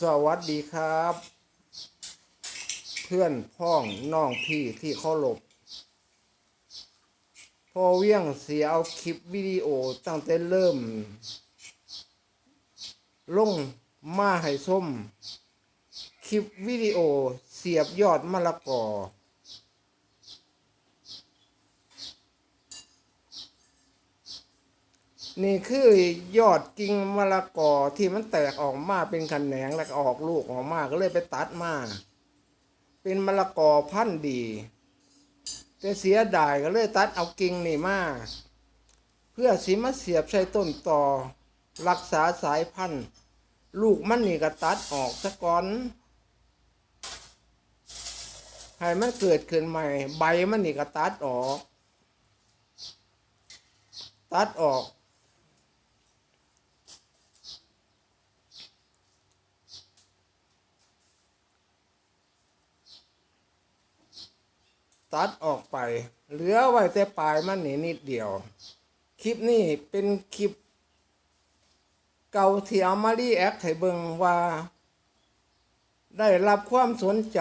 สวัสดีครับ เพื่อนพ้องน้องพี่ที่เคารพพอเวียงเสียเอาคลิปวิดีโอตั้งแต่เริ่ม ลงมาให้ส้ม คลิปวิดีโอเสียบยอดมะละกอ นี่คือยอดกิ่งมะละกอที่มันแตกออกมาเป็นขนแหนงแล้วก็ออกลูกออกมาก็เลยไปตัดมา เป็นมะละกอพันธุ์ดี แต่เสียดายก็เลยตัดเอากิ่งนี่มาเพื่อสิมาเสียบใส่ต้นต่อ รักษาสายพันธุ์ ลูกมันนี่ก็ตัดออกซะก่อนให้มันเกิดขึ้นใหม่ ใบมันนี่ก็ตัดออก ตัดออก ตัดออกไป เหลือไว้แต่ปลายมันนี่นิดเดียว คลิปนี้เป็นคลิป เก่าที่เอามารีแอคให้เบิงว่า ได้รับความสนใจ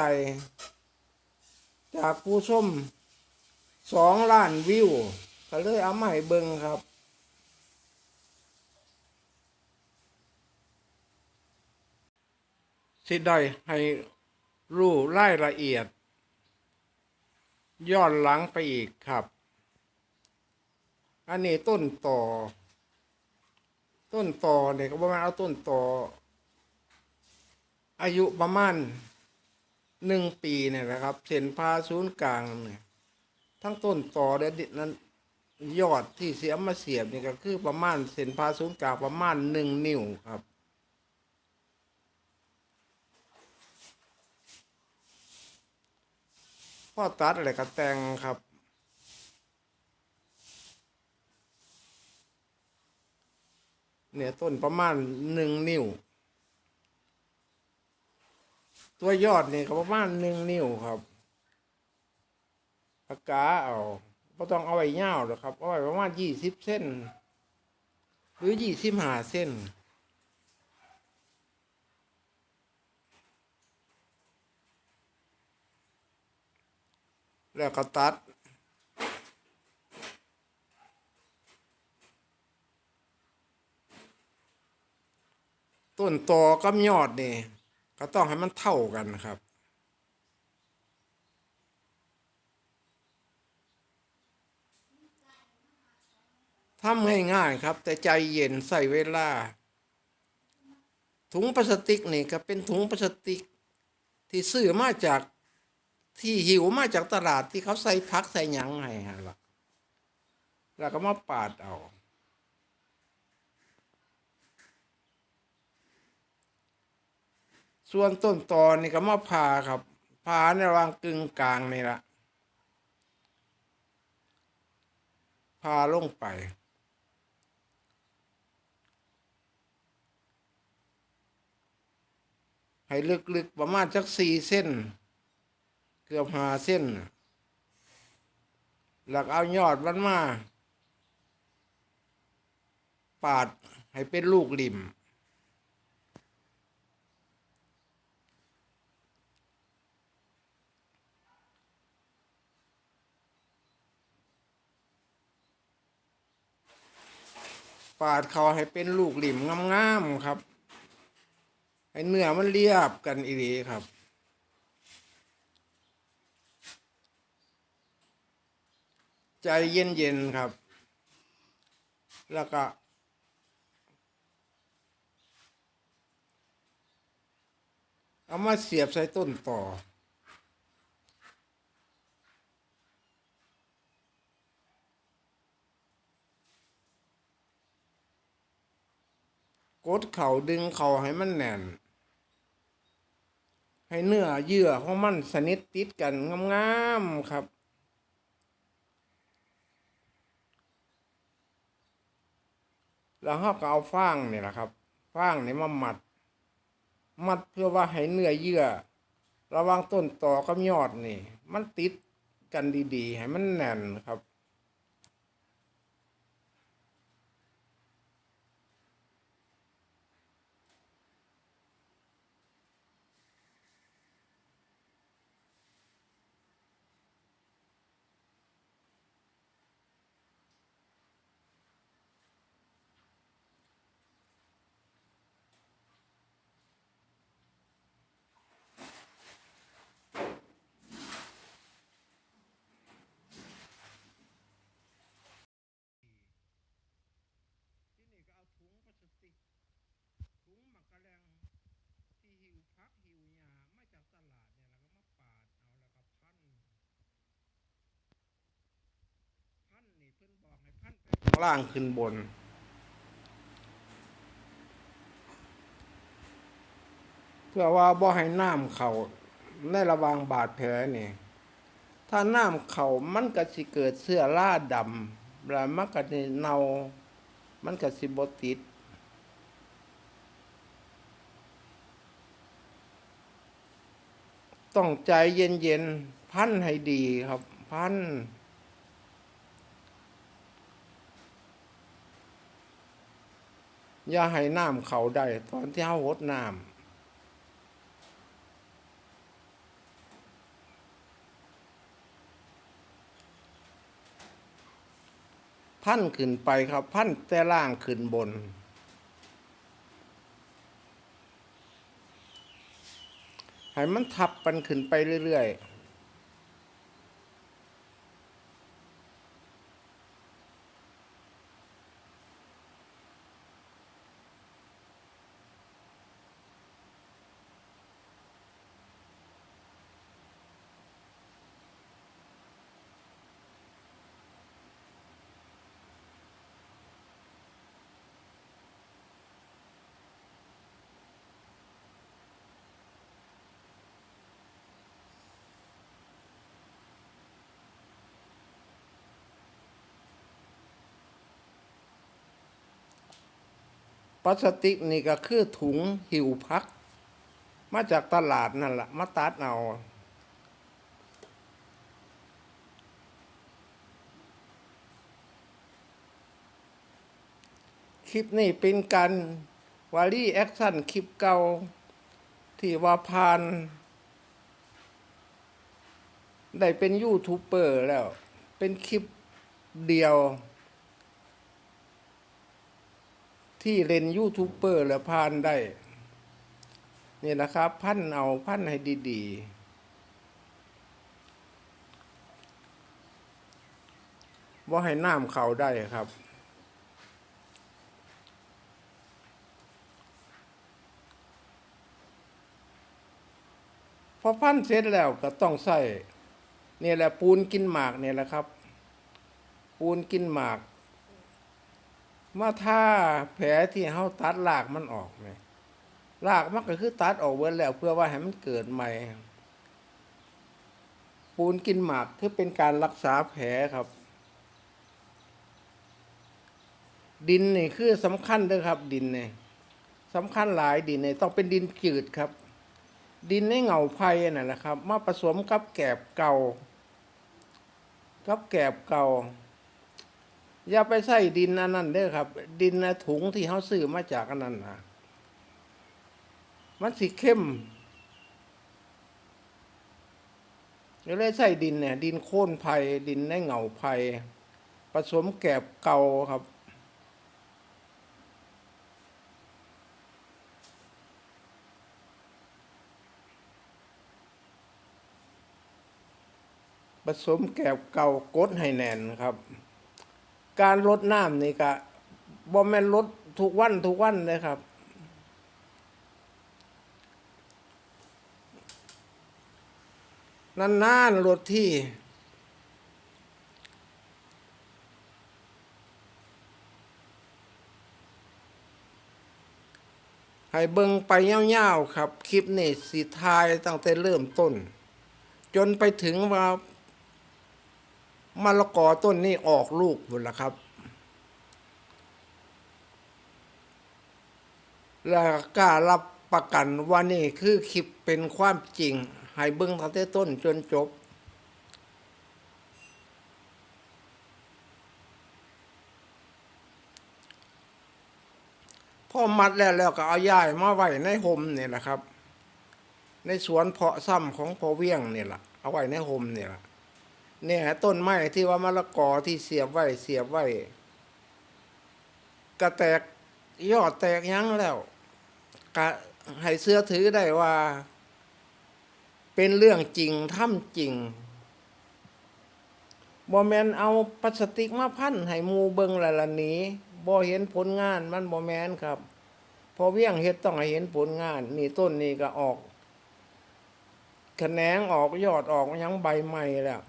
จากผู้ชมสองล้านวิว ก็เลยเอามาให้เบิงครับสิได้ให้รู้รายละเอียด ย้อนหลังไปอีกครับ อันนี้ต้นต่อ ต้นต่อเนี่ยก็ประมาณเอาต้นต่อ อายุประมาณหนึ่งปีเนี่ยนะครับเส้นผ่าศูนย์กลางเนี่ยทั้งต้นต่อและดินั้นยอดที่เสียมาเสียบนี่ก็คือประมาณเส้นผ่าศูนย์กลางประมาณหนึ่งนิ้วครับ พ่อตัดอะไรก็แต่งครับ เนี่ยต้นประมาณหนึ่งนิ้ว ตัวยอดเนี่ก็ประมาณหนึ่งนิ้วครับปากกาเอาก็ต้องเอาไว้ยาวหรอกครับเอาไว้ประมาณยี่สิบเส้น หรือยี่สิบห้าเส้น แล้วก็ตัด ต้นตอกับยอดนี่ ก็ต้องให้มันเท่ากันครับทำง่ายๆครับ แต่ใจเย็นใส่เวลา ถุงพลาสติกนี่ก็เป็นถุงพลาสติก ที่ซื้อมาจาก ที่หิวมาจากตลาดที่เขาใส่พักใส่หยังไงฮะล่ะแล้วก็มาปาดเอาส่วนต้นตอนนี่ก็มาผ่าครับผ่าในระหว่างกึ่งกลางนี่ละผ่าลงไป ให้ลึกๆประมาณสักสี่เส้น กือบหาเส้นน่ะแล้วก็เอายอดมันมา ปาดให้เป็นลูกหลิม ปาดเขาให้เป็นลูกหลิมงามๆครับ ให้เนื้อมันเรียบกันอีดีครับ ใจเย็นๆครับ แล้วก็ เอามาเสียบใส่ต้นต่อ กดเข่าดึงเข่าให้มันแน่น ให้เนื้อเยื่อของมันสนิทติดกันงามๆครับ แล้วเราก็เอาฟางนี่แหละครับฟางนี่มามัด มัดเพื่อว่าให้เนื้อเยื่อ ระหว่างต้นต่อกับยอดนี่ มันติดกันดีๆ ให้มันแน่นครับ ล่างขึ้นบน เพื่อว่าบ่ให้น้ำเขาในระวางบาดแผลนี่ ถ้าน้ำเขามันก็สิเกิดเสื้อราดำแล้วมันก็สิเนามันก็สิบติดต้องใจเย็นๆพันให้ดีครับ พัน อย่าให้น้ำเขาได้ตอนที่เฮาหดน้ำพันขึ้นไปครับ พันแต่ล่างขึ้นบน ให้มันทับกันขึ้นไปเรื่อยๆ พลาสติกนี่ก็คือถุงหิวพัก มาจากตลาดนั่นแหละมาตัดเอาคลิปนี้เป็นการวารีแอคชั่นคลิปเก่าที่ว่าพาน ได้เป็นยูทูบเบอร์แล้ว เป็นคลิปเดียว ที่เล่นยูทูบเบอร์แล้วพานได้นี่นะครับ พันเอาพันให้ดีๆว่าให้น้ำเขาได้ครับ พอพันเสร็จแล้วก็ต้องใส่นี่แหละปูนกินหมากเนี่ยแหละครับ ปูนกินหมาก มาท่าแผลที่เฮาตัดรากมันออกเนี่ยรากมันก็คือตัดออกเบิดแล้ว เพื่อว่าให้มันเกิดใหม่ ปูนกินหมากคือเป็นการรักษาแผลครับ ดินนี่คือสำคัญเด้วยครับ ดินเนี่ยสำคัญหลายดินเนี่ยต้องเป็นดินจืดครับ ดินในเหงาไผ่นั่นแหละครับ มาผสมกับแกบเก่า กับแกบเก่า อย่าไปใส่ดินอันนั้นเด้อครับ ดินนถุงที่เขาซื้อมาจากอันนั้นนะมันสีเข้มก็เลยใส่ดินเนี่ย ดินโค่นไผ่ดินในเหงาไผ่ผสมแกบเก่าครับ ผสมแกบเก่ากดให้แน่นครับ การลดน้ำนี่ก็บ่แม่นลดทุกวันทุกวันเลยครับ นานๆลดที่ ให้เบิ่งไปยาวๆครับ คลิปนี่สิทายตั้งแต่เริ่มต้น จนไปถึงว่า มะละกอต้นนี้ออกลูกหมดแล้วครับ และกล้ารับประกันว่านี่คือคลิปเป็นความจริง ให้เบิ้งตั้งแต่ต้นจนจบ พอมัดแล้วแล้วก็เอาย้ายมาไว้ในห่มนี่แหละครับ ในสวนเพาะซ้ำของพอเวียงนี่แหละเอาไว้ในห่มนี่แหละ เนี่ยต้นไม้ที่ว่ามะละกอที่เสียบไว้เสียบไว้ก็แตกยอดแตกยั้งแล้วก็ให้เสื้อถือได้ว่า เป็นเรื่องจริงทำจริงบ่แมนเอาพลาสติกมาพันให้มูเบิงละละหนี้บ่เห็นผลงานมันบ่แมนครับ พอเวียงเฮ็ดต้องให้เห็นผลงาน นี่ต้นนี้ก็ออกแขนงออกยอดออกยังใบใหม่แล้ว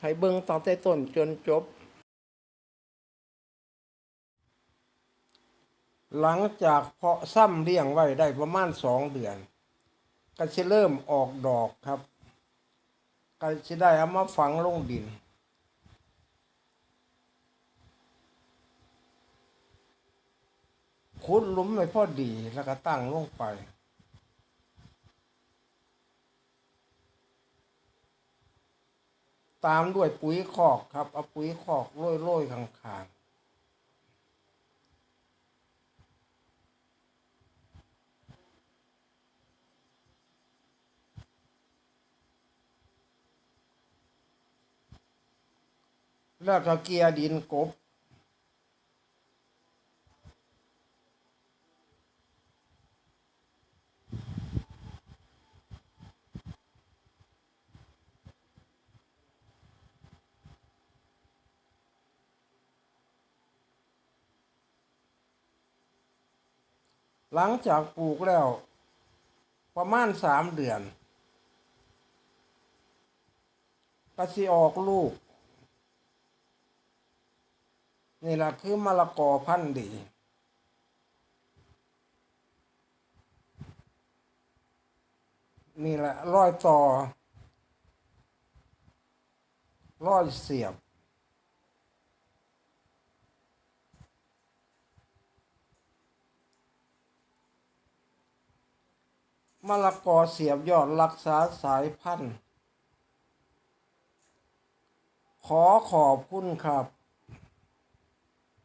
ให้เบิ่งตั้งแต่ต้นจนจบ หลังจากเพาะซ้ำเลี้ยงไว้ได้ประมาณสองเดือน ก็จะเริ่มออกดอกครับก็จะได้เอามาฝังลงดินคุดลุมไม่พอดีแล้วก็ตั้งลงไป ตามด้วยปุ๋ยคอกครับ เอาปุ๋ยคอกโรยๆข้างๆแล้วก็เกียร์ดินกบ หลังจากปลูกแล้ว ประมาณสามเดือนก็สิออกลูก นี่แหละคือมะละกอพันธุ์ดีนี่แหละร้อยต่อร้อยเสียบ มะละกอเสียบยอดรักษาสายพันธุ์ ขอขอบคุณครับ